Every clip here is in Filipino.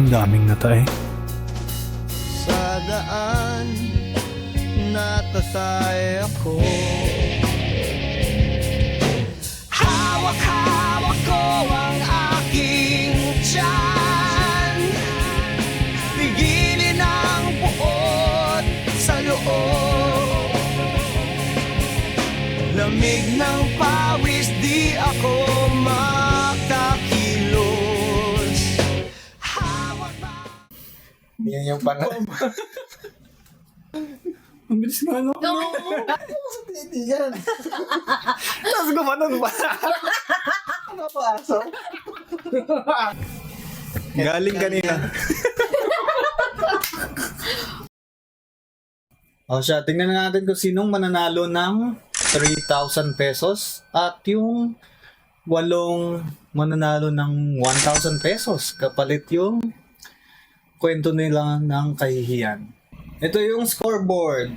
Ang daming natay. Sa daan natatay ako. Hawak-hawak ko ang aking tiyan. Pigilin ang puot sa loob. Lamig ng pawis di ako Yan yung pang... Ang bilis nga no? Hindi yan. Tapos gumanon ba? Ano pa aso? Galing kanina. o siya, tingnan na natin kung sinong mananalo ng 3,000 pesos at yung walong mananalo ng 1,000 pesos kapalit yung kwento nila ng kahihiyan. Ito yung scoreboard.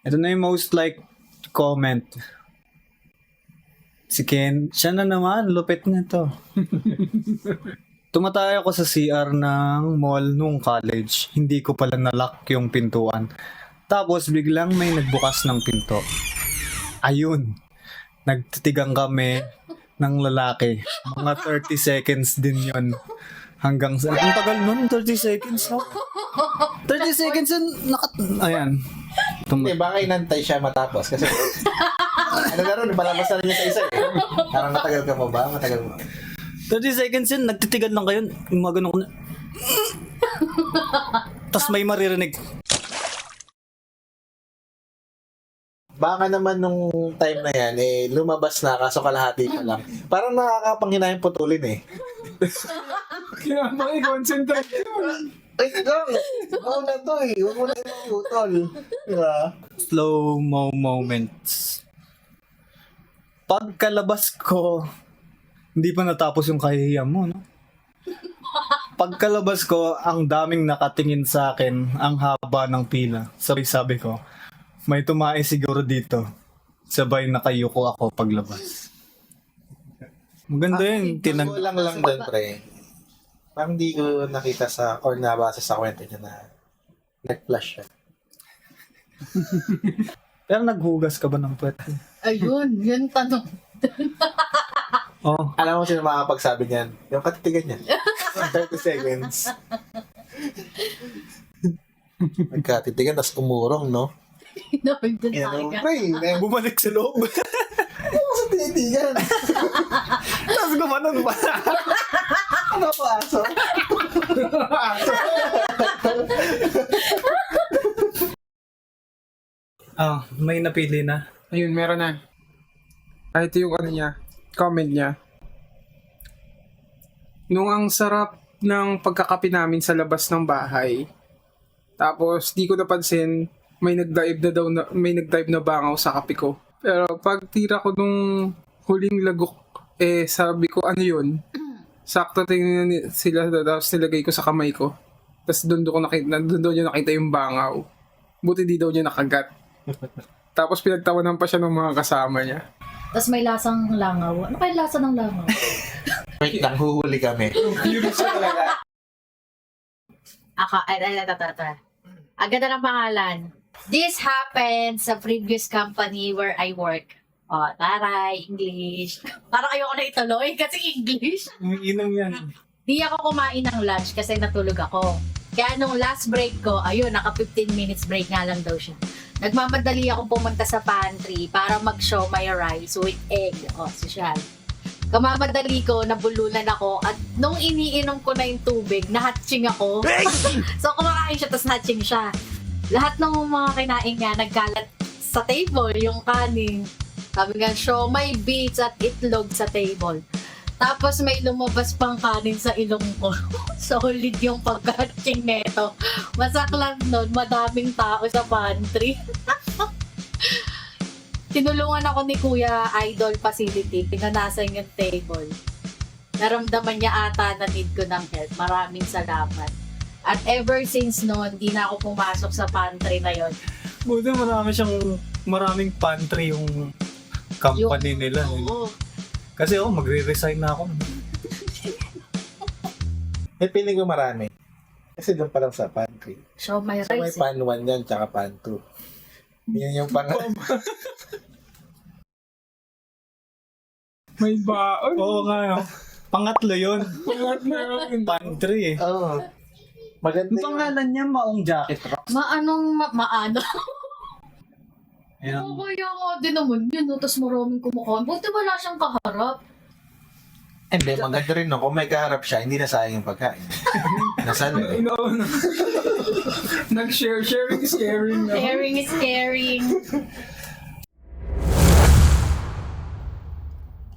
Ito na yung most like comment. Si Ken, siya na naman, lupit na to. Tumatay ako sa CR ng mall nung college. Hindi ko pala nalock yung pintuan. Tapos biglang may nagbukas ng pinto. Ayun. Nagtitigang kami ng lalaki. Mga 30 seconds din yon Hanggang sa... Ang tagal nun, 30 seconds. No? 30 seconds yun, nakat... Ayan. Tum- Hindi, baka inantay siya matapos. Kasi, ano na rin, palabas na rin sa isa eh. Parang matagal ka pa ba? Matagal mo. 30 seconds yun, nagtitigan lang kayo. Yung mga ganun ko na. Tapos may maririnig. Baka naman nung time na yan, eh, lumabas na, kaso kalahati pa lang. Parang nakakapanghinayang putulin eh. Kaya ba i-concentrate Ay, lang! Huwag na to eh. Huwag mo na yung putol. Diba? Slow-mo moments. Pagkalabas ko, hindi pa natapos yung kahihiyan mo, no? Pagkalabas ko, ang daming nakatingin sa akin, ang haba ng pila. Sabi sabi ko, may tumae siguro dito. Sabay nakayuko ako paglabas. Maganda yun. Tinag- lang lang doon, pre. Parang di ko nakita sa, or nabasa sa kwento niya na nag-flash siya. Pero naghugas ka ba ng puwet? Ayun, yun tanong. Oo. Alam mo sino makakapagsabi niyan? Yung katitigan niya. 30 seconds. Nagkatitigan, tapos umurong, no? Hinawag dun sa no? akin. Pre, eh, Bumalik sa loob. ano sa tinitigan? Tapos gumanon ba? Ano pa aso? Ah, may napili na. Ayun, meron na. Ah, ito yung ano niya, comment niya. Nung ang sarap ng pagkakapi namin sa labas ng bahay, tapos di ko napansin, may nag-dive na daw na, may nag-dive na bangaw sa kape ko. Pero pag tira ko nung huling lagok, eh sabi ko ano yun? Sakto tingnan sila tapos nilagay ko sa kamay ko. Tapos doon ko nakita, doon daw niya nakita yung bangaw. Buti di daw niya nakagat. Tapos pinagtawanan pa siya ng mga kasama niya. Tapos may lasang langaw. Ano kaya lasa ng langaw? Wait lang, huhuli kami. Aka, ay, ay, ay, ay, ay, ay. Ang ganda ng pangalan. This happened sa previous company where I work. Oh, taray, English. Parang ayoko na ituloy kasi English. Umiinom yan. Di ako kumain ng lunch kasi natulog ako. Kaya nung last break ko, ayun, naka 15 minutes break nga lang daw siya. Nagmamadali akong pumunta sa pantry para mag-show my rice with egg. O, oh, social. Kamamadali ko, nabulunan ako, at nung iniinom ko na yung tubig, nahatching ako. so, kumakain siya, tapos nahatching siya. Lahat ng mga kinain niya, nagkalat sa table, yung kanin. Sabi nga, show my beets at itlog sa table. Tapos may lumabas pang kanin sa ilong ko. Solid yung pagkatching neto. Masaklan nun, madaming tao sa pantry. Tinulungan ako ni Kuya Idol Facility. Pinanasan yung table. Naramdaman niya ata na need ko ng help. Maraming salamat. At ever since noon, di na ako pumasok sa pantry na yon. Buti marami siyang, maraming pantry yung company nila. eh. Oo. Kasi oh, magre-resign na ako. Eh, piling ko marami. Kasi doon pa lang sa pantry. Show my So, may rice. eh. pan 1 yan, tsaka pan 2. Yan yung pang... May baon. Oo nga. Pangatlo yun. Pangatlo yun. Pantry eh. Oo. Maganda Ang yung... pangalan niya, Maong Jacket Rock. Maanong ma- maano? Ayan. Oo, kaya nga din naman yun. No? Tapos maraming kumakain. Buti wala siyang kaharap. Hindi, maganda rin no. Kung may kaharap siya, hindi na sayang yung pagkain. Nasaan eh. Inoon. Nag-share. Sharing is caring. no? Caring is caring.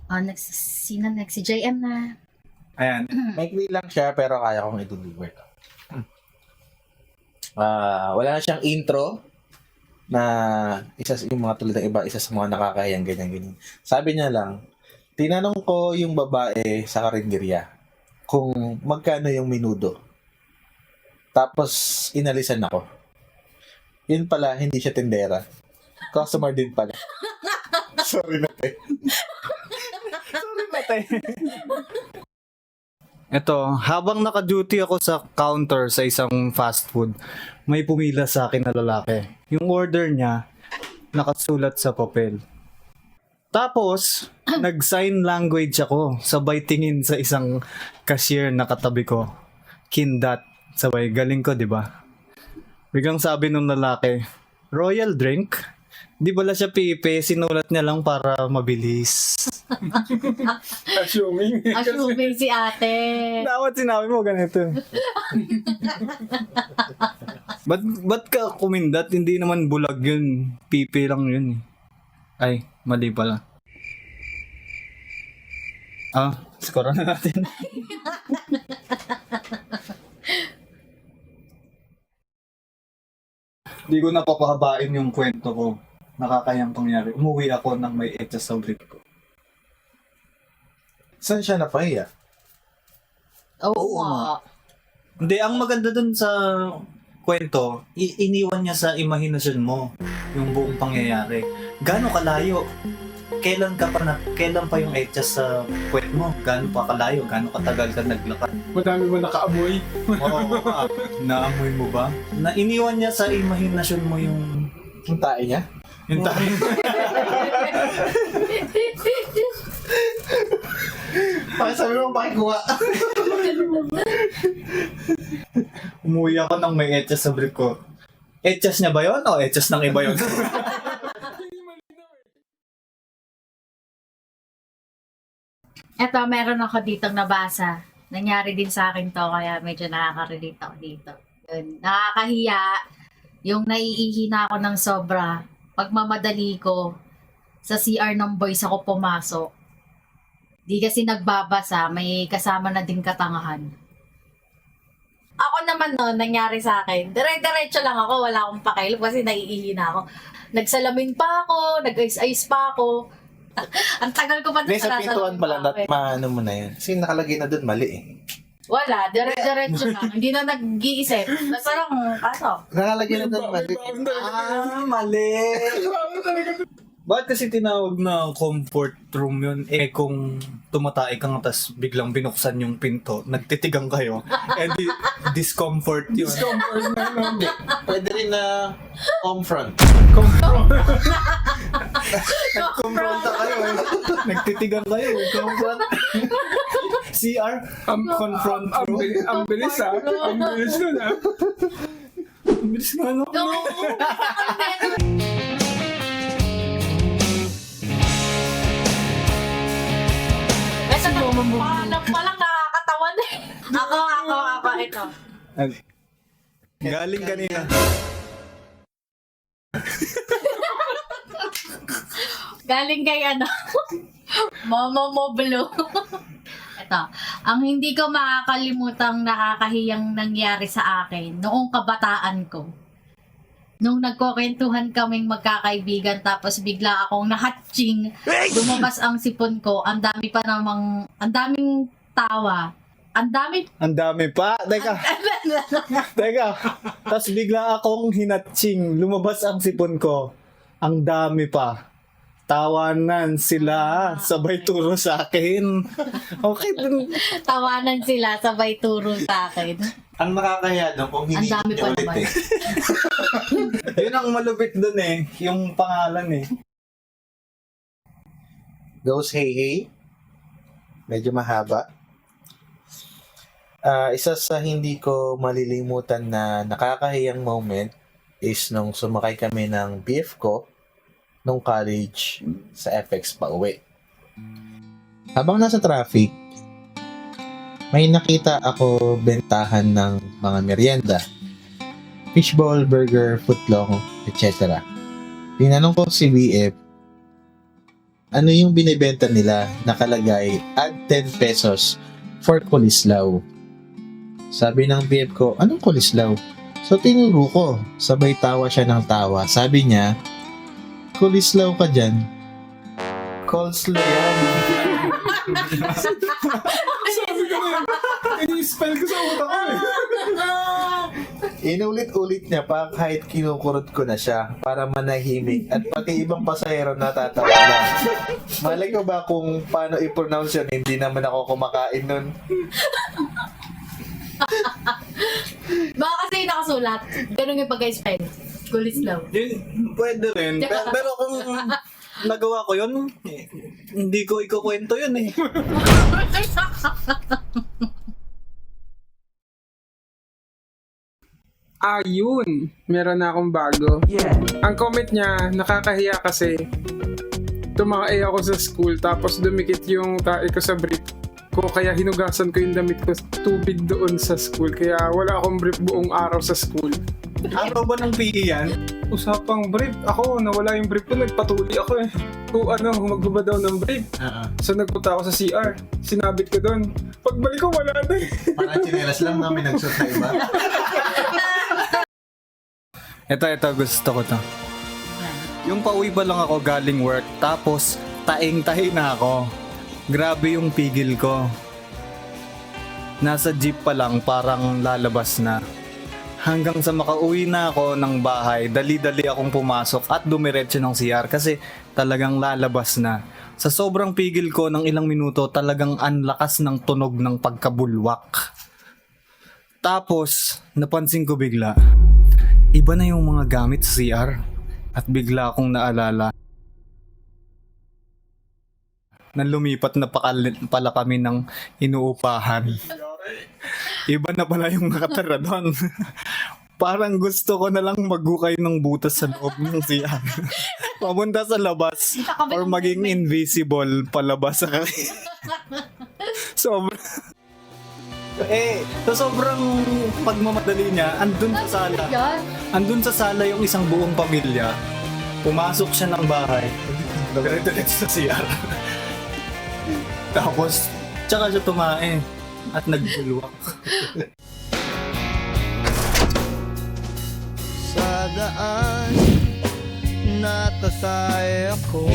Oh, next, sino next? Si JM na. Ayan. Maikli lang siya, pero kaya kong i-deliver. Ah, wala na siyang intro na isa sa- yung mga tulad ng iba, isa sa mga nakakayang ganyan ganyan. Sabi niya lang, tinanong ko yung babae sa karinderya kung magkano yung minudo. Tapos inalisan ako. Yun pala, hindi siya tindera. Customer din pala. Sorry na te. Ito, habang naka-duty ako sa counter sa isang fast food, may pumila sa akin na lalaki. Yung order niya, nakasulat sa papel. Tapos, nag-sign language ako, sabay tingin sa isang cashier na katabi ko. Kindat. Sabay, galing ko, di ba? Biglang sabi nung lalaki, Royal drink? Di bala siya pipe, sinulat niya lang para mabilis. Assuming. Assuming si ate. Dapat sinabi mo ganito. ba't, ba't ka kumindat? Hindi naman bulag yun. Pipi lang yun. eh. Ay, mali pala. Ah, score na natin. Di ko napapahabain yung kwento ko. Nakakayang pangyari. Umuwi ako nang may etchas sa brief ko. Saan siya napahiya? Oo nga. Hindi, ang maganda dun sa kwento, i- iniwan niya sa imahinasyon mo yung buong pangyayari. Gaano kalayo? Kailan ka pa na, kailan pa yung etchas sa kwet mo? Gaano pa kalayo? Gaano katagal ka naglakad? Madami mo nakaamoy. Oo, ah, naamoy mo ba? Na iniwan niya sa imahinasyon mo yung Yung tae niya? Yung tayo. Bakit sabi mo pakikuha? Umuwi ako nang may etchas sa brief ko. Etchas niya ba yon o etchas ng iba yon? Eto, meron ako ditong nabasa. Nangyari din sa akin to, kaya medyo nakaka-relate ako dito. Yun. Nakakahiya yung naiihi na ako ng sobra. Pagmamadali ko, sa CR ng boys ako pumasok. Di kasi nagbabasa, may kasama na din katangahan. Ako naman no, nangyari sa akin, dire-diretso lang ako, wala akong pakialam kasi naiihi na ako. Nagsalamin pa ako, nag-ice-ice pa ako. Ang tagal ko pa Hindi, sa sinasalamin pintuan pala, pa ako eh. nat maano mo na yan. Kasi nakalagay na doon, mali eh. Wala, dire-diretso lang. Hindi na nag-iisip. Basta lang, ano? Nakalagay na doon, mali. ah, mali! Bakit kasi tinawag na comfort room yun? Eh kung tumatae ka nga tas biglang binuksan yung pinto, nagtitigang kayo, eh di, discomfort yun. Discomfort na lang. Pwede rin na home front. Kumpronta kayo eh. Nagtitigang kayo. Confront. CR? Ang, Confront ang, ang, bilis, ang bilis ah. Ang bilis nun ah. Ang bilis nga no? No! Basta na, palang palang nakakatawan eh. Ako, ako, ako, ito. Galing kanina. Galing kay ano, Momo Moblo. Ito, ang hindi ko makakalimutang nakakahiyang nangyari sa akin noong kabataan ko. Nung nagkukwentuhan kaming magkakaibigan tapos bigla akong nahatching, lumabas ang sipon ko, ang dami pa namang, ang daming tawa. Ang dami Ang dami pa. Teka. Teka. Tapos bigla akong hinatching. Lumabas ang sipon ko. Ang dami pa. Tawanan sila, sabay turo sa akin. Okay, dun. Tawanan sila, sabay turo sa akin. Ang nakakahiya doon kung hindi Ang dami niyo pa ulit naman. eh. Yun ang malupit dun eh, yung pangalan eh. Goes Hey Hey. Medyo mahaba. Ah, isa sa hindi ko malilimutan na nakakahiyang moment is nung sumakay kami ng BF ko nung college sa FX pa uwi. Habang nasa traffic, may nakita ako bentahan ng mga merienda. Fishball, burger, footlong, etc. Tinanong ko si BF ano yung binibenta nila nakalagay add 10 pesos for kulislaw. Sabi ng BF ko, anong kulislaw? So tinuro ko, sabay tawa siya ng tawa. Sabi niya, kulislaw ka dyan. Coleslaw yan. Sabi ko na yun. Ini-spell ko sa utak ko eh. Inulit-ulit niya pa kahit kinukurot ko na siya para manahimik at pati ibang pasahero natatawa na. Malay ko ba kung paano i-pronounce yun, hindi naman ako kumakain nun. Baka kasi nakasulat. Ganun yung pag-spell. Kulislaw. Yun, pwede rin. Pero, pero kung nagawa ko yun, eh, hindi ko ikukwento yun eh. Ayun, meron na akong bago. Ang comment niya, nakakahiya kasi tumakay ako sa school tapos dumikit yung tae ko sa brief ko kaya hinugasan ko yung damit ko tubig doon sa school kaya wala akong brief buong araw sa school. Araw ba ng PE yan? Usapang brief, ako nawala yung brief ko, nagpatuli ako eh. Kung ano, magbaba daw ng brief. So nagpunta ako sa CR, sinabit ko doon. Pagbalik ko wala na eh. Parang chinelas lang namin nagsuot na iba. Ito, ito, gusto ko to. Yung pauwi pa lang ako galing work, tapos taing-tahi na ako. Grabe yung pigil ko. Nasa jeep pa lang, parang lalabas na. Hanggang sa makauwi na ako ng bahay, dali-dali akong pumasok at dumiretso ng CR kasi talagang lalabas na. Sa sobrang pigil ko ng ilang minuto, talagang anlakas ng tunog ng pagkabulwak. Tapos, napansin ko bigla, iba na yung mga gamit sa CR at bigla akong naalala na lumipat na pala kami ng inuupahan. Iba na pala yung nakatara doon. Parang gusto ko na lang maghukay ng butas sa loob ng CR. Papunta sa labas or maging invisible palabas sa kanya. Sobrang eh, sa sobrang pagmamadali niya, andun sa sala. Andun sa sala yung isang buong pamilya. Pumasok siya ng bahay. Dire-diretso sa CR. Tapos, tsaka siya tumae. At nagbulwak. Sa daan Natatay ako.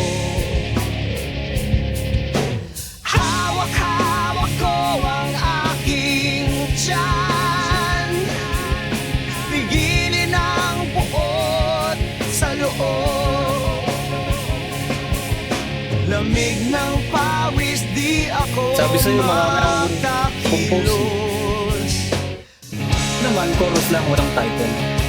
Hawak-hawak ko ang aking tiyan. Pigilin ang buot sa loob. Lamig ng pawis di ako Sabi sa'yo, mga makakilos Naman, chorus lang, walang title.